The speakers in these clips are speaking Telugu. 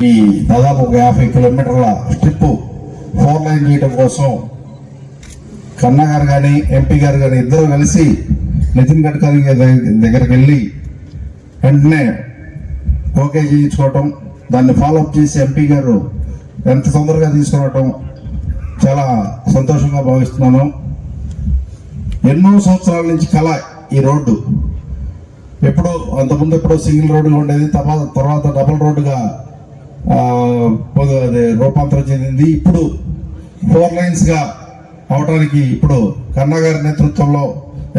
ఈ దాదాపు ఒక యాభై కిలోమీటర్ల స్ట్రిప్ ఫోర్ లైన్ చేయడం కోసం కన్నా గారు కానీ ఎంపీ గారు కానీ ఇద్దరు కలిసి నితిన్ గడ్కరీ గారి దగ్గరికి వెళ్ళి వెంటనే ఓకే చేయించుకోవటం దాన్ని ఫాలోఅప్ చేసి ఎంపీ గారు ఎంత తొందరగా తీసుకురావటం చాలా సంతోషంగా భావిస్తున్నాను. ఎన్నో సంవత్సరాల నుంచి కళ ఈ రోడ్డు. ఎప్పుడో అంతకుముందు ఎప్పుడో సింగిల్ రోడ్డుగా ఉండేది తర్వాత తర్వాత డబుల్ రోడ్డుగా రూపాంతరం చెందింది. ఇప్పుడు ఫోర్ లైన్స్గా అవటానికి అవడానికి ఇప్పుడు కన్నా గారి నేతృత్వంలో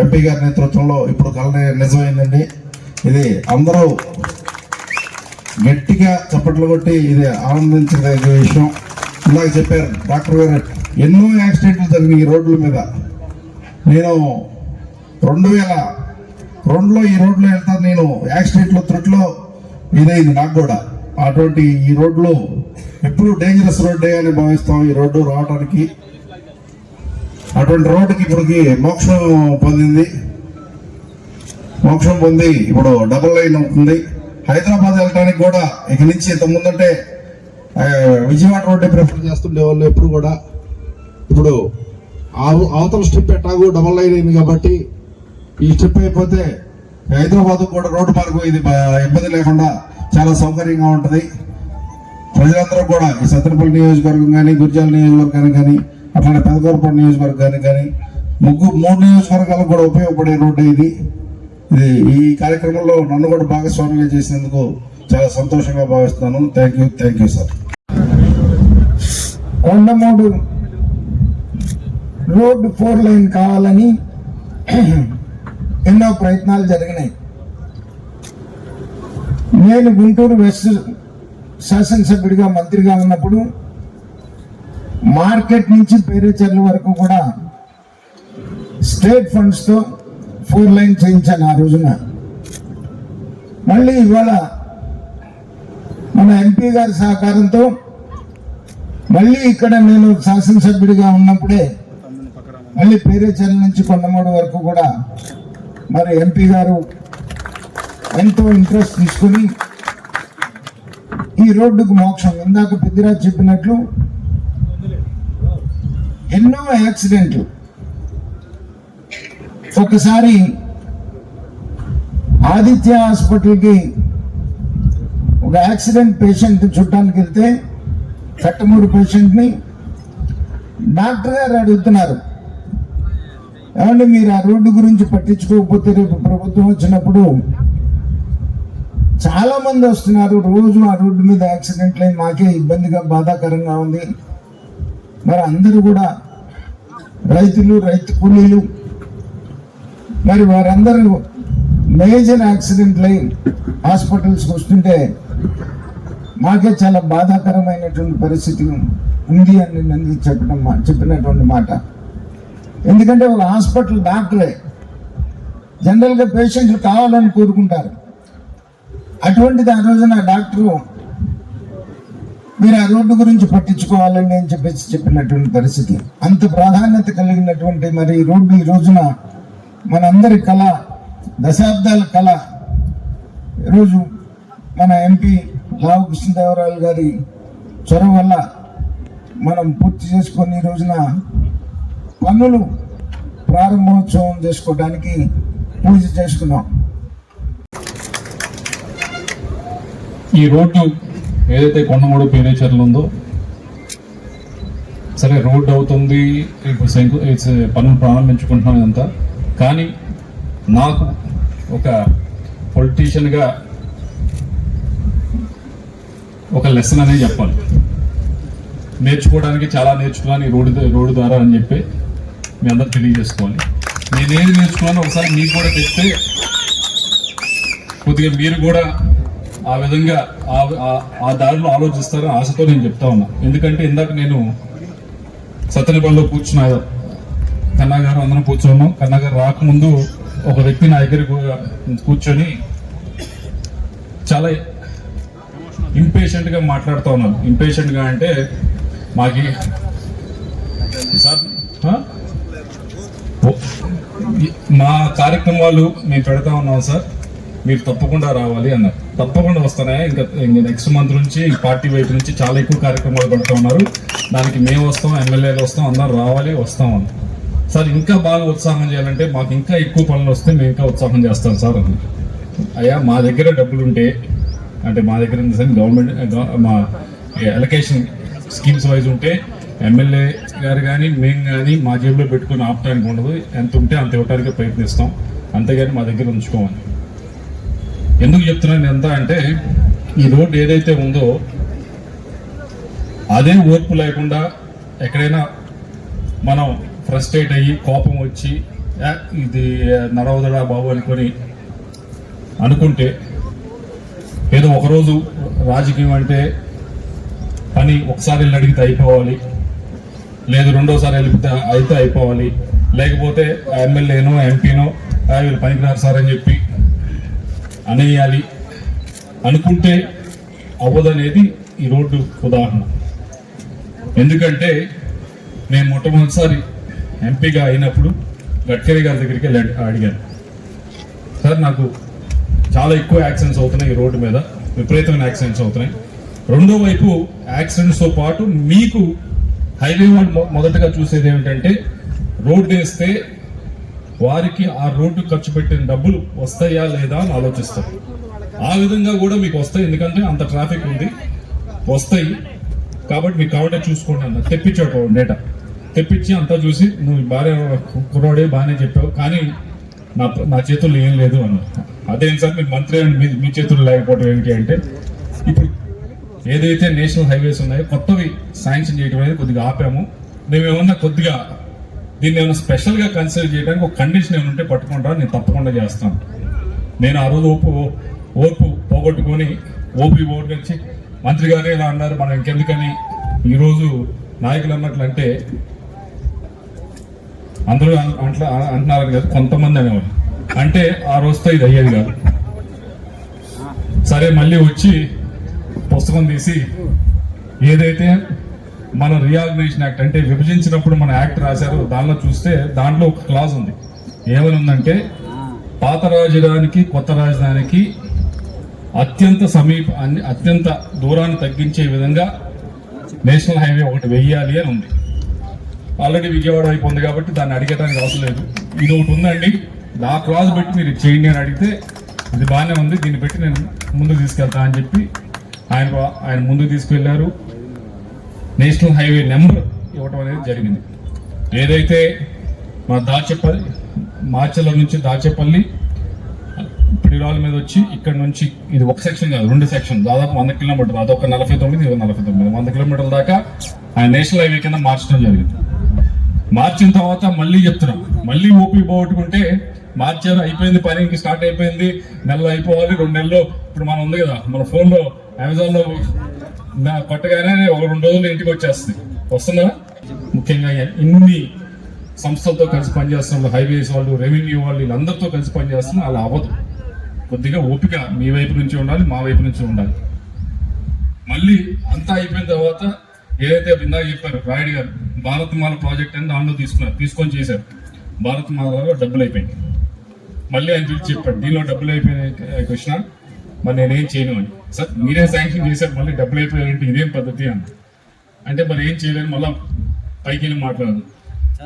ఎంపీ గారి నేతృత్వంలో ఇప్పుడు కలనే నిజమైందండి. ఇది అందరూ గట్టిగా చప్పట్లు కొట్టి ఇది ఆనందించదగ్గ విషయం. ఇందాక చెప్పారు డాక్టర్ గారు ఎన్నో యాక్సిడెంట్లు జరిగినాయి ఈ రోడ్ల మీద. నేను రెండు వేల రెండులో ఈ రోడ్లో వెళ్తాను నేను యాక్సిడెంట్లో త్రుట్లో ఇదైంది నాకు కూడా. అటువంటి ఈ రోడ్లు ఎప్పుడు డేంజరస్ రోడ్డే అని భావిస్తాం. ఈ రోడ్డు రావడానికి అటువంటి రోడ్డుకి ఇప్పటికి మోక్షం పొందింది. మోక్షం పొంది ఇప్పుడు డబుల్ లైన్ అవుతుంది. హైదరాబాద్ వెళ్ళడానికి కూడా ఇక నుంచి ఇంత ముందంటే విజయవాడ రోడ్డే ప్రిఫర్ చేస్తుండే వాళ్ళు ఎప్పుడు కూడా. ఇప్పుడు ఆవు- అవతల స్ట్రిప్ ఎట్టాగు డబల్ లైన్ అయింది కాబట్టి ఈ స్ట్రిప్ అయిపోతే హైదరాబాద్ కూడా రోడ్డు మార్గం ఇది ఇబ్బంది లేకుండా చాలా సౌకర్యంగా ఉంటుంది. ప్రజలందరూ కూడా ఈ సత్రపల్లి నియోజకవర్గం కానీ గుర్జాల నియోజకవర్గానికి కానీ అట్లానే పెదకూరపాడు నియోజకవర్గానికి కానీ ముగ్గురు మూడు నియోజకవర్గాలకు కూడా ఉపయోగపడే రోడ్డు ఇది. ఇది ఈ కార్యక్రమంలో నన్ను కూడా భాగస్వామ్యంగా చేసినందుకు చాలా సంతోషంగా భావిస్తున్నాను. Thank you thank you sir Kondamudu road four lane కావాలని ఎన్నో ప్రయత్నాలు జరిగినాయి. నేను గుంటూరు వెస్ట్ శాసనసభ్యుడిగా మంత్రిగా ఉన్నప్పుడు మార్కెట్ నుంచి పేరేచర్ల వరకు కూడా స్టేట్ ఫండ్స్తో ఫోర్ లైన్ చేయించాను ఆ రోజున. మళ్ళీ ఇవాళ మన ఎంపీ గారి సహకారంతో మళ్ళీ ఇక్కడ నేను శాసనసభ్యుడిగా ఉన్నప్పుడే మళ్ళీ పేరేచర్ల నుంచి కొండమూడు వరకు కూడా మరి ఎంపీ గారు ఎంతో ఇంట్రెస్ట్ తీసుకుని ఈ రోడ్డుకు మోక్షం. ఇందాక పెద్దిరాజు చెప్పినట్లు ఎన్నో యాక్సిడెంట్లు. ఒకసారి ఆదిత్య హాస్పిటల్కి ఒక యాక్సిడెంట్ పేషెంట్ చుట్టానికి వెళ్తే కట్టమూరు పేషెంట్ని డాక్టర్ గారు అడుగుతున్నారు. ఏమంటే మీరు ఆ రోడ్డు గురించి పట్టించుకోకపోతే రేపు ప్రభుత్వం వచ్చినప్పుడు చాలా మంది వస్తున్నారు. రోజు ఆ రోడ్డు మీద యాక్సిడెంట్లు అయి మాకే ఇబ్బందిగా బాధాకరంగా ఉంది. మరి అందరూ కూడా రైతులు రైతు కూలీలు మరి వారందరూ మేజర్ యాక్సిడెంట్లు అయి హాస్పిటల్స్కి వస్తుంటే మాకే చాలా బాధాకరమైనటువంటి పరిస్థితి ఉంది అని నన్ను చెప్పడం మా- చెప్పినటువంటి మాట. ఎందుకంటే ఒక హాస్పిటల్ డాక్టరే. జనరల్గా పేషెంట్లు కావాలని కోరుకుంటారు. అటువంటిది ఆ రోజున డాక్టరు మీరు ఆ రోడ్డు గురించి పట్టించుకోవాలని అని చెప్పేసి చెప్పినటువంటి పరిస్థితి. అంత ప్రాధాన్యత కలిగినటువంటి మరి ఈ రోడ్డు ఈ రోజున మనందరి కళ దశాబ్దాల కళ. ఈరోజు మన ఎంపీ లావు కృష్ణదేవరాయలు గారి చొరవ వల్ల మనం పూర్తి చేసుకొని ఈ రోజున పనులు ప్రారంభోత్సవం చేసుకోవడానికి పూజ చేసుకున్నాం. ఈ రోడ్డు ఏదైతే కొండమూడు పేరేచర్లు ఉందో సరే రోడ్డు అవుతుంది ఇప్పుడు శంకు పనులు ప్రారంభించుకుంటున్నాం ఇదంతా. కానీ నాకు ఒక పొలిటీషియన్గా ఒక లెసన్ అనేది చెప్పాలి. నేర్చుకోవడానికి చాలా నేర్చుకున్నాను ఈ రోడ్డు రోడ్డు ద్వారా అని చెప్పి మీ అందరు తెలియజేసుకోవాలి. నేనేది నేర్చుకున్నాను ఒకసారి మీకు కూడా చెప్తే కొద్దిగా మీరు కూడా ఆ విధంగా ఆ- ఆ- దారిలో ఆలోచిస్తారని ఆశతో నేను చెప్తా ఉన్నా. ఎందుకంటే ఇందాక నేను సత్యనపల్లిలో కూర్చున్న కన్నా గారు అందరం కూర్చున్నాం. కన్నా గారు రాకముందు ఒక వ్యక్తి నా దగ్గర కూర్చొని చాలా ఇంపేషెంట్గా మాట్లాడుతూ ఉన్నాను ఇంపేషెంట్గా అంటే మాకి సార్ మా కార్యక్రమాలు మేము పెడతా ఉన్నాం సార్. మీరు తప్పకుండా రావాలి అన్నారు. తప్పకుండా వస్తున్నాయి? ఇంకా నెక్స్ట్ మంత్ నుంచి పార్టీ వైపు నుంచి చాలా ఎక్కువ కార్యక్రమాలు పెడతా ఉన్నారు. దానికి మేము వస్తాం ఎమ్మెల్యేలు వస్తాం అందరం రావాలి వస్తాం అని సార్ ఇంకా బాగా ఉత్సాహం చేయాలంటే మాకు ఇంకా ఎక్కువ పనులు వస్తే మేము ఇంకా ఉత్సాహం చేస్తాం సార్ అని అయ్యా మా దగ్గర డబ్బులు ఉంటే అంటే మా దగ్గర గవర్నమెంట్ మా ఎలకేషన్ స్కీమ్స్ వైజ్ ఉంటే ఎమ్మెల్యే గారు కానీ మేము కానీ మా జేబులో పెట్టుకుని ఆపడానికి ఉండదు. ఎంత ఉంటే అంత ఇవ్వడానికి ప్రయత్నిస్తాం. అంతేగాని మా దగ్గర ఉంచుకోవాలి ఎందుకు చెప్తున్నాను ఎంత అంటే ఈ రోడ్డు ఏదైతే ఉందో అదే ఓర్పు లేకుండా ఎక్కడైనా మనం ఫ్రస్ట్రేట్ అయ్యి కోపం వచ్చి "యా, ఇది నడవదడా బాబు అనుకొని అనుకుంటే ఏదో ఒకరోజు రాజకీయం అంటే పని ఒకసారి వెళ్ళి అడిగితే అయిపోవాలి లేదు రెండోసారి వెళ్ళితే అయితే అయిపోవాలి లేకపోతే ఎమ్మెల్యేనో ఎంపీనో వీళ్ళు పనికిరారు సార్ అని చెప్పి అనేయాలి. అనుకుంటే అవ్వదనేది ఈ రోడ్డు ఉదాహరణ. ఎందుకంటే నేను మొట్టమొదటిసారి ఎంపీగా అయినప్పుడు గడ్కరీ గారి దగ్గరికి వెళ్ళి అడిగాను. సార్ నాకు చాలా ఎక్కువ యాక్సిడెంట్స్ అవుతున్నాయి ఈ రోడ్డు మీద విపరీతమైన యాక్సిడెంట్స్ అవుతున్నాయి. రెండో వైపు యాక్సిడెంట్స్తో పాటు మీకు హైవే వాళ్ళు మొదటగా చూసేది ఏమిటంటే రోడ్డు వేస్తే వారికి ఆ రోడ్డు ఖర్చు పెట్టిన డబ్బులు వస్తాయా లేదా అని ఆలోచిస్తారు. ఆ విధంగా కూడా మీకు వస్తాయి. ఎందుకంటే అంత ట్రాఫిక్ ఉంది. వస్తాయి. కాబట్టి మీకు కావాలంటే చూసుకోండి అన్న. తెప్పించాడు డేటా. తెప్పించి అంతా చూసి నువ్వు బాగా కుర్రాడే బాగానే చెప్పావు. కానీ నా నా చేతుల్లో ఏం లేదు అన్న అదేం సార్ మీరు మంత్రి మీ మీ చేతుల్లో లేకపోవడం ఏంటి అంటే ఇప్పుడు ఏదైతే నేషనల్ హైవేస్ ఉన్నాయో కొత్తవి శాంక్షన్ చేయడం అనేది కొద్దిగా ఆపాము. మేము ఏమన్నా కొద్దిగా దీన్ని ఏమైనా స్పెషల్గా కన్సిడర్ చేయడానికి ఒక కండిషన్ ఏమైనా ఉంటే పట్టుకుంటారా? నేను తప్పకుండా చేస్తాను. నేను ఆ రోజు ఓపు ఓర్పు పోగొట్టుకొని ఓపి ఓటు వచ్చి మంత్రి గారే ఇలా అన్నారు మనం ఇంకెందుకని? ఈరోజు నాయకులు అన్నట్లు అంటే అందరూ అన్- అట్లా అంటున్నారు కదా కొంతమంది అనేవాళ్ళు. అంటే ఆ రోజుతో ఇది అయ్యేది కాదు. సరే మళ్ళీ వచ్చి పుస్తకం తీసి ఏదైతే మన రీఆర్గనైజేషన్ యాక్ట్ అంటే విభజించినప్పుడు మన యాక్ట్ రాశారు. దానిలో చూస్తే దాంట్లో ఒక క్లాజ్ ఉంది. ఏమని ఉందంటే పాత రాజధానికి కొత్త రాజధానికి అత్యంత సమీప అత్యంత దూరాన్ని తగ్గించే విధంగా నేషనల్ హైవే ఒకటి వెయ్యాలి అని ఉంది. ఆల్రెడీ విజయవాడ అయిపోయింది కాబట్టి దాన్ని అడిగడానికి అవసరం లేదు. ఇది ఒకటి ఉందండి. నా క్లాజ్ పెట్టి మీరు ఇది చేయండి అని అడిగితే ఇది బాగానే ఉంది. దీన్ని పెట్టి నేను ముందుకు తీసుకెళ్తా అని చెప్పి ఆయన ఆయన ముందుకు తీసుకెళ్ళారు. నేషనల్ హైవే నెంబర్ ఇవ్వటం అనేది జరిగింది. ఏదైతే మన దాచేపల్లి మాచల నుంచి దాచేపల్లి పిడిరాల మీద వచ్చి ఇక్కడ నుంచి ఇది ఒక సెక్షన్ కాదు రెండు సెక్షన్ దాదాపు వంద కిలోమీటర్లు అదొక నలభై తొమ్మిది ఇది నలభై తొమ్మిది వంద కిలోమీటర్ల దాకా ఆయన నేషనల్ హైవే కింద మార్చడం జరిగింది. మార్చిన తర్వాత మళ్ళీ చెప్తున్నాం మళ్ళీ ఓపీ పోగొట్టుకుంటే మార్చారు అయిపోయింది పని ఇంక స్టార్ట్ అయిపోయింది నెలలో అయిపోవాలి రెండు నెలలు ఇప్పుడు మనం ఉంది కదా మన ఫోన్లో అమెజాన్లో నా- కొట్టగానే ఒక రెండు రోజులు ఇంటికి వచ్చేస్తుంది వస్తుందా? ముఖ్యంగా ఇన్ని సంస్థలతో కలిసి పనిచేస్తున్న హైవేస్ వాళ్ళు రెవెన్యూ వాళ్ళు వీళ్ళందరితో కలిసి పనిచేస్తున్నా అలా అవ్వదు. కొద్దిగా ఓపిక మీ వైపు నుంచి ఉండాలి మా వైపు నుంచి ఉండాలి. మళ్ళీ అంతా అయిపోయిన తర్వాత ఏదైతే ఇందాక చెప్పారు రాయుడు గారు భారతమాల ప్రాజెక్ట్ అని దాంట్లో తీసుకున్నారు తీసుకొని చేశారు. భారతమాలలో డబ్బులు అయిపోయింది మళ్ళీ ఆయన చెప్పాడు దీనిలో డబ్బులు అయిపోయినాయి కృష్ణ మరి నేనేం చేయను అని. సార్ మీరే శాంక్షన్ చేశారు మళ్ళీ డబ్బులు అయిపోయారంటే ఇదేం పద్ధతి అన్న అంటే మరి ఏం చేయలేను మళ్ళీ పైకి వెళ్ళి మాట్లాడదు.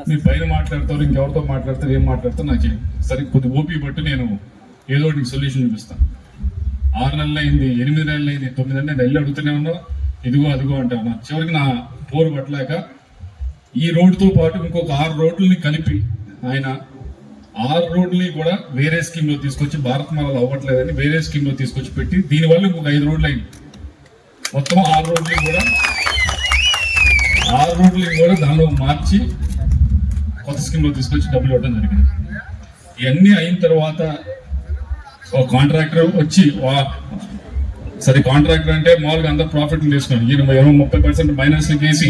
మీరు పైన మాట్లాడతారు ఇంకెవరితో మాట్లాడతారు ఏం మాట్లాడతారు నాకు సరే కొద్ది ఓపి బట్టి నేను ఏదో ఒకటి సొల్యూషన్ చూపిస్తాను. ఆరు నెలలు అయింది ఎనిమిది నెలలు అయింది తొమ్మిది నెలలు నెలలు అడుగుతూనే ఉన్నా ఇదిగో అదిగో అంటే ఉన్నా చివరికి నా పోరు పట్టలేక ఈ రోడ్డుతో పాటు ఇంకొక ఆరు రోడ్లని కలిపి ఆయన ఆరు రోడ్లని కూడా వేరే స్కీమ్లో తీసుకొచ్చి భారత్ మాలలో అవ్వట్లేదని వేరే స్కీమ్లో తీసుకొచ్చి పెట్టి దీనివల్ల ఇంకొక ఐదు రోడ్లు అయింది. మొత్తం ఆరు రోడ్లు కూడా ఆరు రోడ్లు కూడా దానిలో మార్చి కొత్త స్కీమ్లో తీసుకొచ్చి డబ్బులు ఇవ్వడం జరిగింది. ఇవన్నీ అయిన తర్వాత ఒక కాంట్రాక్టర్ వచ్చి సరే కాంట్రాక్టర్ అంటే మామూలుగా అంత ప్రాఫిట్ తీసుకున్నాడు ఈయన ఇరవై ముప్పై పర్సెంట్ మైనస్ చేసి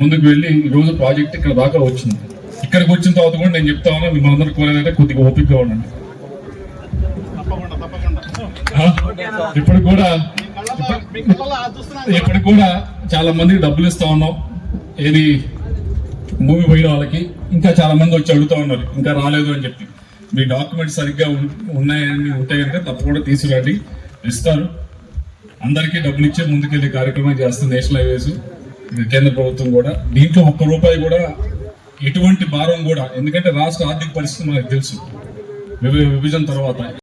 ముందుకు వెళ్ళి ఈరోజు రోజు ప్రాజెక్ట్ ఇక్కడ దాకా వచ్చింది. ఇక్కడికి వచ్చిన తర్వాత కూడా నేను చెప్తా ఉన్నా మిమ్మల్ని అందరూ కోరేదంటే కొద్దిగా ఓపికగా ఉండండి. ఇప్పుడు కూడా ఇప్పుడు కూడా చాలా మందికి డబ్బులు ఇస్తా ఉన్నాం. ఏది? మూవీ పోయిన వాళ్ళకి ఇంకా చాలా మంది వచ్చి అడుగుతా ఉన్నారు. ఇంకా రాలేదు అని చెప్పి. మీ డాక్యుమెంట్స్ సరిగ్గా ఉన్నాయని ఉంటే కనుక తప్పకుండా తీసుకురండి. ఇస్తారు. అందరికీ డబ్బులు ఇచ్చే ముందుకెళ్ళే కార్యక్రమం చేస్తుంది నేషనల్ హైవేస్. కేంద్ర ప్రభుత్వం కూడా. దీంట్లో ఒక్క రూపాయి కూడా ఎటువంటి భారం కూడా ఎందుకంటే రాష్ట్ర ఆర్థిక పరిస్థితి మనకు తెలుసు. విభజన తర్వాత.